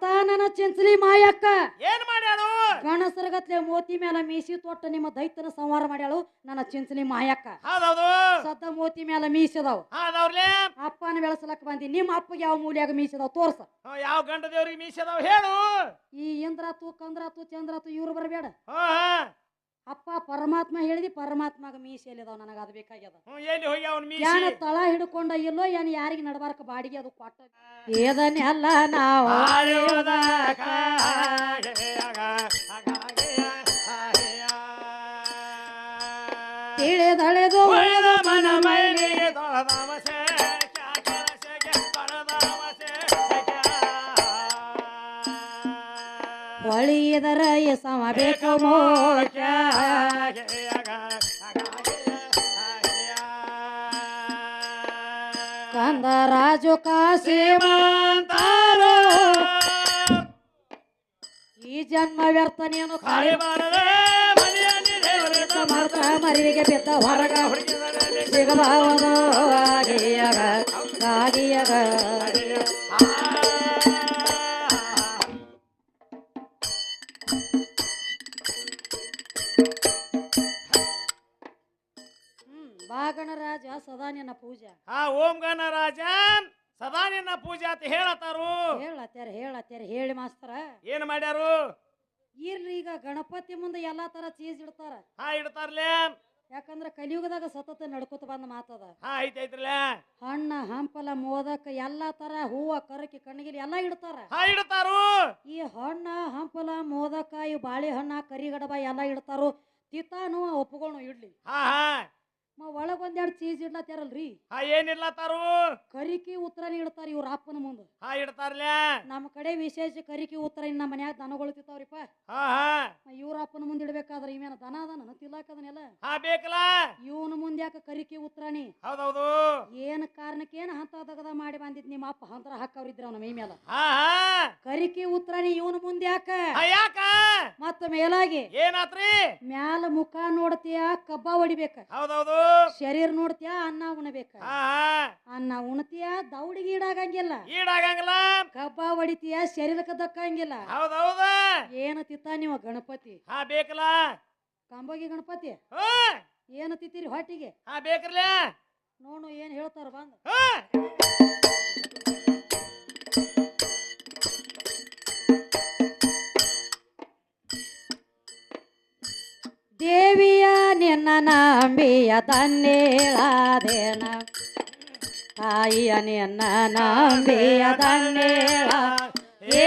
ನನ್ನ ಚಿಂಚಲಿ ಮಾಯಕ್ಕ. ಏನ್ ಮಾಡ್ಯಾಳು? ಗಣಸರಗತ್ಲೆ ಮೋತಿ ಮೇಲೆ ಮೀಸಿ ತೊಟ್ಟ ನಿಮ್ಮ ದೈತನ ಸಂಹಾರ ಮಾಡ್ಯಾಳು ನನ್ನ ಚಿಂಚಲಿ ಮಾಯಕ್ಕ. ಹೌದೌದು. ಸದ್ದ ಮೋತಿ ಮೇಲೆ ಮೀಸದಾವ್. ಹೌದವ್ರಲೇ ಅಪ್ಪನ ಬೆಳೆಸಲಕ್ಕ ಬಂದಿ ನಿಮ್ಮ ಅಪ್ಪಗೆ ಯಾವ ಮೂಲ್ಯಾಗ ಮೀಸದಾವ್ ತೋರ್ಸ. ಯಾವ ಗಂಡ ದೇವ್ರಿಗೆ ಮೀಸದಾವ್ ಹೇಳು. ಈ ಇಂದ್ರಾತು ಕಂದ್ರಾತು ಚಂದ್ರಾತು ಇವ್ರು ಬರಬೇಡ. ಅಪ್ಪ ಪರಮಾತ್ಮ ಹೇಳಿದಿ ಪರಮಾತ್ಮಗ ಮೀಸಿ ಎಲ್ಲಿದಾವ್ ನನಗ? ಅದು ಬೇಕಾಗ್ಯದ. ಹ್ಞೂ ಎಲ್ಲಿ ಹೋಗಿ ಅವ್ನ ಮೀಸಿ? ಯಾನ ತಳ ಹಿಡ್ಕೊಂಡ ಇಲ್ಲೋ ಏನ್ ಯಾರಿಗೆ ನಡಬಾರಕ ಬಾಡಿಗೆ ಅದು ಕೊಟ್ಟ ಏದನ್ನೆಲ್ಲ ನಾವು. ಹಾಗಾಗೆಯ ಹಾಗೆಯ. ತಿಳಿದಳೆದು ಉಳಿದ ಮನ ಮೈಲಿಗೆ ತೊಳೆದವಸೆ, ಕ್ಯಾಕೆರಸೆಗೆ ಹೊಳಿಯದರ ಎಸಮ ಬೇಕು ಬೇಕು ರಾಜು ಕಾಸಿ ಶ್ರೀಮಂತರು ಈ ಜನ್ಮ ವ್ಯರ್ಥ ನೀನು ಮರ್ತ ಮರಿವಿಗೆ ಬಿದ್ದ ಹೊರಗ ಸಿಗಬಾವದು ಆಗಿಯಗ ಆಗಿಯಗ ಬಾಗಣರಾಜ ಸದಾ ನಿನ್ನ ಪೂಜಾ. ಆ ಓಂ ಗಣರಾಜ ಸದಾ ನಿನ್ನ ಪೂಜೆ ಅಂತ ಹೇಳತ್ತಾರು. ಹೇಳತ್ಯಾರ ಹೇಳತ್ಯಾರ ಹೇಳಿ ಮಾಸ್ತರ. ಏನ್ ಮಾಡ್ಯಾರು? ಇರ್ಲಿ ಈಗ ಗಣಪತಿ ಮುಂದೆ ಎಲ್ಲಾ ತರ ಚೀಸ್ ಇಡ್ತಾರ. ಹಾ ಇಡ್ತಾರ್ಲೆ. ಯಾಕಂದ್ರ ಕಲಿಯುಗದಾಗ ಸತತ ನಡ್ಕೊತ ಬಂದ ಮಾತದ. ಹಾ ಹಣ್ಣ ಹಂಪಲ ಮೋದಕ ಎಲ್ಲಾ ತರ ಹೂವ ಕರಕಿ ಕಣ್ಣಿಗೆ ಎಲ್ಲಾ ಇಡ್ತಾರ. ಹಾ ಇಡ್ತಾರು. ಈ ಹಣ್ಣ ಹಂಪಲ ಮೋದಕ ಈ ಬಾಳೆಹಣ್ಣ ಕರಿಗಡಬ ಎಲ್ಲಾ ಇಡ್ತಾರು. ತಿತ್ತಾನು ಒಪ್ಪುಗಳು ಇಡ್ಲಿ. ಹಾ ಹಾ. ಮ ಒಳಗ್ ಒಂದೆರಡು ಚೀಸ್ ಇಡ್ಲತ್ತಾರಲ್ರಿ? ಏನಿಲ್ಲ ತಾರು ಕರಿಕಿ ಉತ್ತರ ಇಡ್ತಾರ ಇವ್ರ ಅಪ್ಪನ ಮುಂದ. ಹಾ ಇಡ್ತಾರ್ಲೆ. ನಮ್ಮ ಕಡೆ ವಿಶೇಷ ಕರಿಕಿ ಉತ್ತರ ಇನ್ನ ಮನ್ಯಾಗ ದನಗಳು ತಿಂತಾವ್ರಿಪ್ಪ. ಹಾ ಹಾ. ಇವ್ರ ಅಪ್ಪನ ಮುಂದೆ ಇಡ್ಬೇಕಾದ್ರ ಇವೇನ ದನ ಅದನ? ತಿಲ್ಲಾಕದನೆಲ್ಲ ಹಾ ಬೇಕಲ್ಲ. ಇವನ ಮುಂದೆ ಯಾಕೆ ಕರಿಕಿ ಉತ್ತರಾಣಿ ಹೌದೌದು. ಏನ್ ಕಾರಣಕ್ಕೆ ಏನ್ ಹಂತ ತಗದ ಮಾಡಿ ಬಂದಿದ್ ನಿಮ್ಮ ಅಪ್ಪ? ಹಂತರ ಹಾಕವ್ರಿದ್ರ ಅವ್ನ ಮೈ ಮೇಲೆ ಹಾ ಹಾ. ಕರಿಕಿ ಉತ್ತರಾಣಿ ಇವನ ಮುಂದೆ ಯಾಕ? ಹಾ, ಯಾಕ? ಮತ್ತ ಮೇಲಾಗಿ ಏನಾತ್ರಿ? ಮ್ಯಾಲ ಮುಖ ನೋಡ್ತೀಯ? ಕಬ್ಬ ಹೊಡಿಬೇಕ. ಹೌದೌದು. ಶರೀರ ನೋಡ್ತೀಯ ಅನ್ನ ಉಣಬೇಕ. ಅನ್ನ ಉಣ್ತೀಯ ದೌಡಿಗೆ ಈಡಾಗಂಗಿಲ್ಲ. ಈಡಾಗಂಗಿಲ್ಲ. ಕಬ್ಬ ಹೊಡಿತೀಯ ಶರೀರಕ್ಕೆ ದಕ್ಕಂಗಿಲ್ಲ. ಹೌದೌದ ಏನ ತಿತ್ತ ನೀವು ಗಣಪತಿ? ಹಾ ಬೇಕಲ್ಲ. ಕಂಬೋಗಿ ಗಣಪತಿ? ಏನ ತಿತ್ತೀರಿ ಹೊಟ್ಟಿಗೆ? ಹಾ ಬೇಕ್ರಲ್ಲ ನೋಡು ಏನ್ ಹೇಳ್ತಾರ ಬಂದ. ನಿನ್ನ ನಂಬಿಯ ತನ್ನೇಳಾದೇನ? ತಾಯಿಯ ನಿನ್ನ ನಂಬಿಯ ತನ್ನೇಳ? ಏ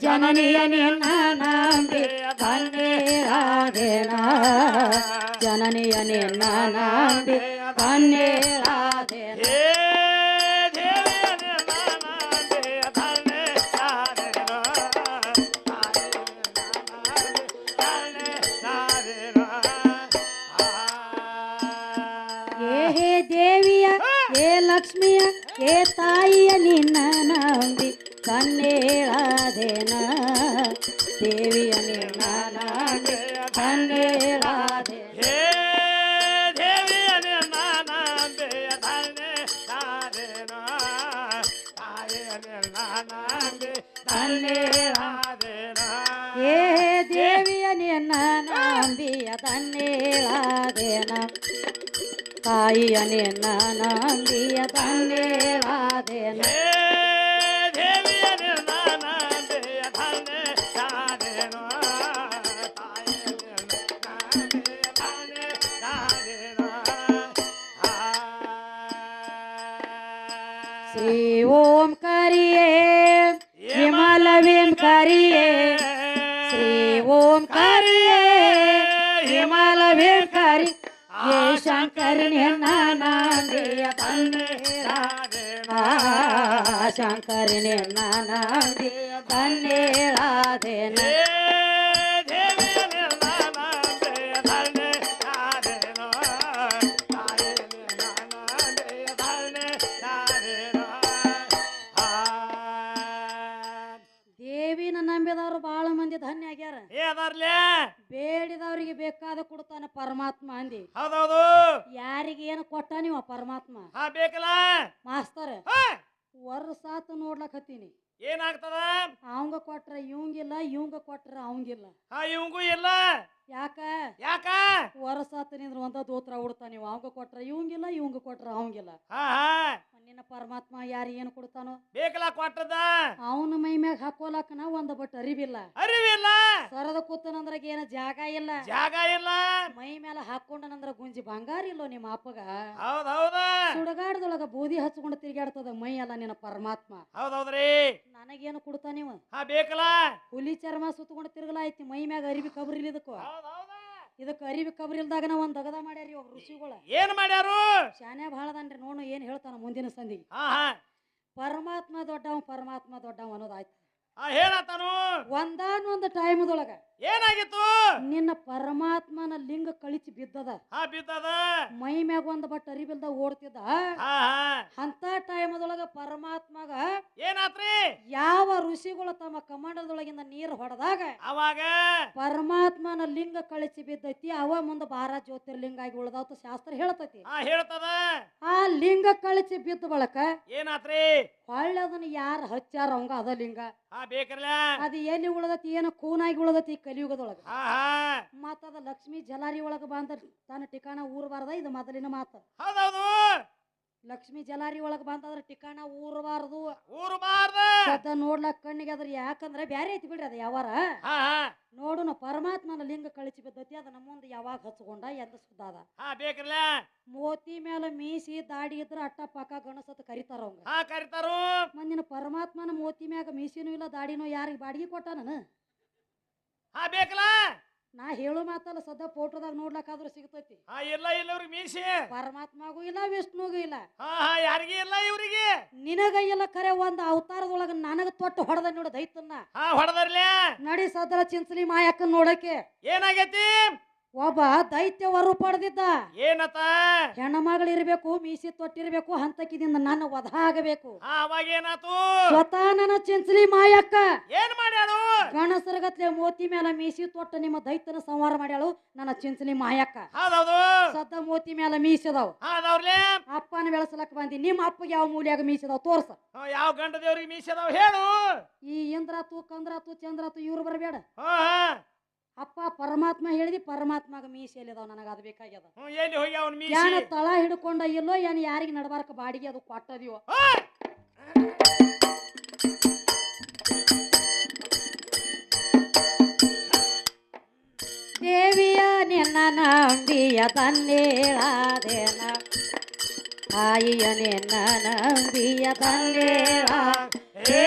ಜನನಿಯ ನಿನ್ನ ನಂಬಿ ಕಣ್ಣೇರಾದೇನ ಜನನಿಯ ನಿನ್ನ ನಂಬಿ ಕಣ್ಣೇರಾದೇನ ಏ ದೇವಿ ನಾನಂದೆ ಅತನೆ ರಾಧೇನೋ ತಾಯಿ ನಾನಂದೆ ಅತನೆ ರಾಧೇನೋ ಏ ಹೇ ದೇವಿಯ ಏ ಲಕ್ಷ್ಮಿಯ ಏ ತಾಯಿಯ ನಿನ್ನ ನಂಬಿ ಕಣ್ಣೇಳಾದೇನ ದೇವಿಯ ನಿನ್ನ ನಂಬಿ ಕಣ್ಣೇಳಾದೇನ ಹೇ ದೇವಿಯ ನಾನಂದೆ ಅತನೆ ರಾಧೇನೋ ತಾಯಿ ನಾನಂದೆ ಅತನೆ ರಾಧೇನೋ ಏ ದೇವಿಯ ನಿನ್ನ ವಿಂ ಕರಿ ಏ ಶಂಕರನೇ ನಾನಂದಿಯ ಆ ಶಂಕರನೇ ನಾನಂದಿಯ ತಂದೇಳಾದೇನ ದೇವಿನ ನಂಬಿದವರು ಬಹಳ ಮಂದಿ ಧನ್ಯ ಆಗ್ಯಾರ. ಏದಾರ್ಲೆ ಬೇಡಿದವರಿಗೆ ಬೇಕಾದ ಕೊಡ್ತಾನೆ ಪರಮಾತ್ಮ ಅಂದಿ. ಹೌದೌದು. ಯಾರಿಗೆ ಏನು ಕೊಟ್ಟ ನೀವು ಪರಮಾತ್ಮ? ಹಾ ಬೇಕಲ್ಲ? ಮಾಸ್ತರ್ ವರ್ಷಾತ ನೋಡ್ಲಕತ್ತೀನಿ ಏನಾಗ್ತದ? ಅವಂಗ ಕೊಟ್ರ ಇವಂಗಿಲ್ಲ ಇವಂಗ ಕೊಟ್ರ ಅವಂಗಿಲ್ಲ. ಹಾ ಇವಂಗೂ ಇಲ್ಲ. ಯಾಕ? ಯಾಕ? ವರ್ಷಾತ ನಿಂದ್ರ ಒಂದ ದೋತ್ರ ಉಡ್ತಾನ ನೀವು. ಅವಂಗ ಕೊಟ್ರ ಇವಂಗಿಲ್ಲ ಇವಂಗ ಕೊಟ್ರ ಅವಂಗಿಲ್ಲ. ಹಾ ಹಾ. ನಿನ್ನ ಪರಮಾತ್ಮ ಯಾರು ಏನು ಕೊಡ್ತಾನೋ? ಬೇಕಲ್ಲ ಕೊಟ್ಟದ ಅವನ ಮೈ ಮ್ಯಾಗ ಹಾಕೋಲಕ್ಕನ ಒಂದ್ ಬಟ್ ಅರಿವಿಲ್ಲ. ಅರಿವಿಲ್ಲ? ಸರದ ಕೂತನಂದ್ರ ಏನ ಜಾಗ ಇಲ್ಲ. ಜಾಗ ಇಲ್ಲ? ಮೈ ಮೇಲೆ ಹಾಕೊಂಡನಂದ್ರ ಗುಂಜಿ ಬಂಗಾರ ಇಲ್ಲೋ ನಿಮ್ಮ ಅಪ್ಪಗ? ಹೌದ್ ಹೌದ ಸುಡಗಾಡದೊಳಗ ಬೂದಿ ಹಚ್ಕೊಂಡು ತಿರ್ಗಾಡ್ತದ ಮೈ ಅಲ್ಲ ನಿನ್ನ ಪರಮಾತ್ಮ. ಹೌದೌದ್ರಿ. ನನಗೇನು ಕೊಡ್ತಾನ ನೀವು? ಹಾ ಬೇಕಲ್ಲ? ಹುಲಿ ಚರ್ಮ ಸುತ್ತಕೊಂಡು ತಿರ್ಗಲಾಯ್ತಿ ಮೈ ಮ್ಯಾಗ ಅರಿವಿ ಕಬ್ರಿಲ್ ಇದಕ್ಕೂ. ಹೌದ್ ಹೌದ ಇದಕ್ಕೆ ಅರಿವಿ ನಾ ಒಂದು ದಗದ ಮಾಡ್ಯಾರಿ ಒಬ್ಬ ಋಷಿಗಳ ಏನ್ ಮಾಡ್ಯಾರು? ಶಾನ್ಯ ಭಾಳದನ್ರಿ ನೋಡು ಏನ್ ಹೇಳ್ತಾನ ಮುಂದಿನ ಸಂದಿಗೆ ಹಾ ಹಾ. ಪರಮಾತ್ಮ ದೊಡ್ಡವ ಪರಮಾತ್ಮ ದೊಡ್ಡವ ಅನ್ನೋದಾಯ್ತು ಆ ಒಂದಾನೊಂದು ಟೈಮ್ದೊಳಗ ಏನಾಗಿತ್ತು? ನಿನ್ನ ಪರಮಾತ್ಮನ ಲಿಂಗ ಕಳಿಸಿ ಬಿದ್ದದ. ಹಾ ಬಿದ್ದದ. ಮೈ ಮ್ಯಾಗ ಒಂದ್ ಬಟ್ ಅರಿಬಿಲ್ದ ಓಡ್ತಿದ್ದ. ಹಾ ಹಾ. ಅಂತ ಟೈಮದೊಳಗ ಪರಮಾತ್ಮಗ ಏನಾತ್ರಿ? ಯಾವ ಋಷಿಗಳು ತಮ್ಮ ಕಮಾಂಡದೊಳಗಿಂದ ನೀರು ಹೊಡೆದಾಗ ಅವಾಗ ಲಿಂಗ ಕಳಚಿ ಬಿದ್ದೈತಿ ಅವ ಮುಂದ ಬಾರ ಜ್ಯೋತಿರ್ಲಿಂಗ ಆಗಿ ಉಳ್ದಾವತ್ತ ಶಾಸ್ತ್ರ ಹೇಳ್ತೈತಿ. ಹೇಳ್ತದ? ಆ ಲಿಂಗ ಕಳಚಿ ಬಿದ್ದ ಬಳಕ ಏನಾತ್ರಿ? ಹೊಳ್ಳಿ ಅದನ್ನ ಯಾರು ಹಚ್ಚಾರ ಅವಂಗ ಅದ ಲಿಂಗ? ಅದ ಬೇಕರ್ಲ ಅದು ಎಲ್ಲಿ ಉಳ್ದತಿ ಏನು ಕೂನಾಗಿ ಉಳದತಿ ಕಲಿಯುಗದೊಳಗ? ಮತ್ತದ ಲಕ್ಷ್ಮಿ ಜಲಾರಿ ಒಳಗ ಬಂದ ತನ್ನ ಟಿಕಾಣ ಊರ್ಬಾರ್ದ ಇದು ಮೊದಲಿನ ಮಾತು. ಹೌದೌದು. ಲಕ್ಷ್ಮಿ ಜಲಾರಿ ಒಳಗ ಬಂತಂದ್ರ ಟಿಕಾಣ ಊರಬಾರದು. ಊರು ಅದ ನೋಡ್ಲಕ್ ಕಣ್ಣಿಗೆ ಅದ್ರ ಯಾಕಂದ್ರೆ ಬ್ಯಾರೆ ಐತಿ ಬಿಡ್ರಿ ಅದ ಯಾವಾರ. ಹಾ ನೋಡುನ ಪರಮಾತ್ಮನ ಲಿಂಗ ಕಳಿಸಿ ಬಿದ್ದತಿ ಅದ ನಮ್ಮ ಮುಂದೆ ಯಾವಾಗ ಹಚ್ಕೊಂಡ ಎಂದ ಸುದ್ದಾದ ಹಾ ಮೋತಿ ಮೇಲೆ ಮೀಸಿ ದಾಡಿ ಇದ್ರ ಅಟ್ಟ ಪಕ್ಕ ಗಣಸತ್ ಕರಿತಾರ ಅವಂಗ. ಹಾ ಕರಿತಾರು. ಮಂದಿನ ಪರಮಾತ್ಮನ ಮೋತಿ ಮ್ಯಾಗ ಮೀಸಿನೂ ಇಲ್ಲ ದಾಡಿನೂ ಯಾರಿಗೆ ಬಾಡಿಗೆ ಕೊಟ್ಟನ ಹಾ ಬೇಕಲ್ಲ ನಾ ಹೇಳೋ ಮಾತಲ್ಲ ಸದ್ದ ಫೋಟೋದಾಗ ನೋಡ್ಲಕ್ಕಾದ್ರೂ ಸಿಗ್ತೈತಿ. ಹಾ ಇಲ್ಲ ಇಲ್ಲ ಇವ್ರಿಗೆ ಮೀಸಿ. ಪರಮಾತ್ಮಗೂ ಇಲ್ಲ ವಿಷ್ಣುಗೂ ಇಲ್ಲ. ಹಾ ಹಾ ಯಾರಿಗೆ ಇಲ್ಲ ಇವ್ರಿಗೆ. ನಿನಗ ಎಲ್ಲ ಖರೆ ಒಂದ್ ಅವತಾರದೊಳಗ ನನಗ ತೊಟ್ಟು ಹೊಡೆದ ನೋಡ ದೈತನ್ನ ಹಾ ಹೊಡೆದರ್ಲೆ ನಡಿ ಸದ್ರ ಚಿಂಚಲಿ ಮಾಯಕ್ಕ ನೋಡಕ್ಕೆ. ಏನಾಗೈತಿ? ಒಬ್ಬ ದೈತ್ಯ ವರು ಪಡೆದಿದ್ದ ಏನತ್ತ ಹೆಣ್ಣ ಮಗಳಿರ್ಬೇಕು ಮೀಸಿ ತೊಟ್ಟಿರ್ಬೇಕು ಹಂತಕಿದಿಂದ ನನ್ನ ವಧ ಆಗಬೇಕು ಅವಾಗ ಏನಾತು? ಸ್ವತಃ ನನ್ನ ಚಿಂಚಲಿ ಮಾಯಕ್ಕ. ಏನ್ ಮಾಡ್ಯಾಳು? ಗಣಸರಗತ್ಲೆ ಮೋತಿ ಮೇಲೆ ಮೀಸಿ ತೊಟ್ಟ ನಿಮ್ಮ ದೈತ್ಯನ ಸಂಹಾರ ಮಾಡ್ಯಾಳು ನನ್ನ ಚಿಂಚಲಿ ಮಾಯಕ್ಕ. ಹೌದೌದು. ಸದ್ದ ಮೋತಿ ಮೇಲೆ ಮೀಸದವ್ ಅಪ್ಪನ ಬೆಳೆಸಲಕ್ ಬಂದಿ ನಿಮ್ಮ ಅಪ್ಪಗೆ ಯಾವ ಮೂಲಿಯಾಗ ಮೀಸದವ್ ತೋರ್ಸ. ಯಾವ ಗಂಡ ದೇವ್ರಿಗೆ ಮೀಸಿ ಅದಾವ ಹೇಳು. ಈ ಇಂದ್ರಾತು ಕಂದ್ರಾತು ಚಂದ್ರಾತು ಇವ್ರು ಬರಬೇಡ. ಹಾ. ಅಪ್ಪ ಪರಮಾತ್ಮ ಹೇಳಿದಿ ಪರಮಾತ್ಮಗ ಮೀಸಿ ಎಲ್ಲಿದಾವ್ ನನಗೆ? ಅದು ಬೇಕಾಗ್ಯದ. ಎಲ್ಲಿ ಹೋಗಿ ಅವನ್ ಮೀಸಿ? ತಳ ಹಿಡ್ಕೊಂಡ ಇಲ್ಲೋ ಏನ್ ಯಾರಿಗೆ ನಡಬಾರಕ ಬಾಡಿಗೆ ಅದು ಕೊಟ್ಟದಿವೋ! ದೇವಿಯ ನಿನ್ನ ನಂಬಿಯ ತನ್ನೇಳಾದೇನ ತಾಯಿಯ ನಿನ್ನ ನಂಬಿಯ ತನ್ನೇಳ ಏ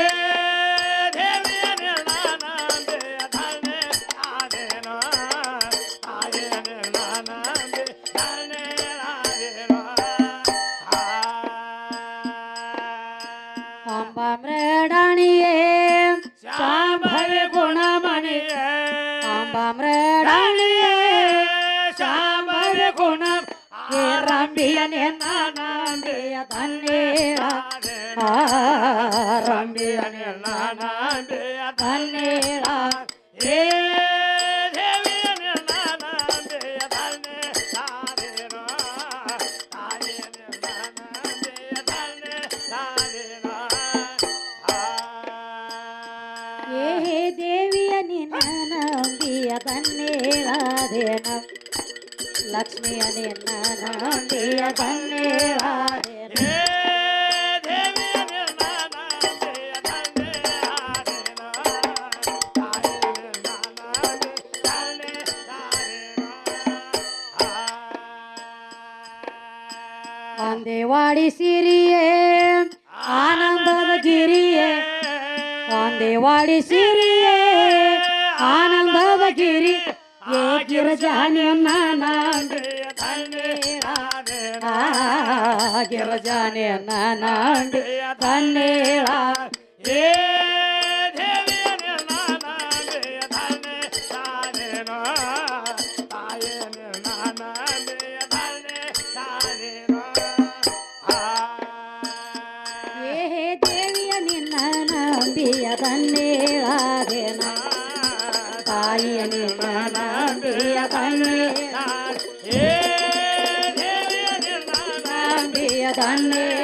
ದೇವಿಯ ನಿನ್ನ ನಂಬಿಯ ತನ್ನೇಳಾದೇನ ಲಕ್ಷ್ಮಿಯ ನಿನ್ನ ನಂಬಿಯ ಧನ್ಯವಾದ ಒಂದೇವಾಡಿ ಸಿರಿಯೇ ಆನಂದದ ಗಿರಿಯೇ. ಒಂದೇವಾಡಿ ಸಿರಿಯೇ ಆನಂದದ ಗಿರಿ. ಏ ಗಿರಜಾನಿಯನ್ನ ಕಿರಜಾನೆ ನಾನಾಂಡಿ ತನ್ನೇಳ ಏ ಕಣ್ಣೀಳಾದೆ ತಾಯಿಯ ನಿನ್ನ ನಂಬಿಯ ಕಣ್ಣೀ தன்னை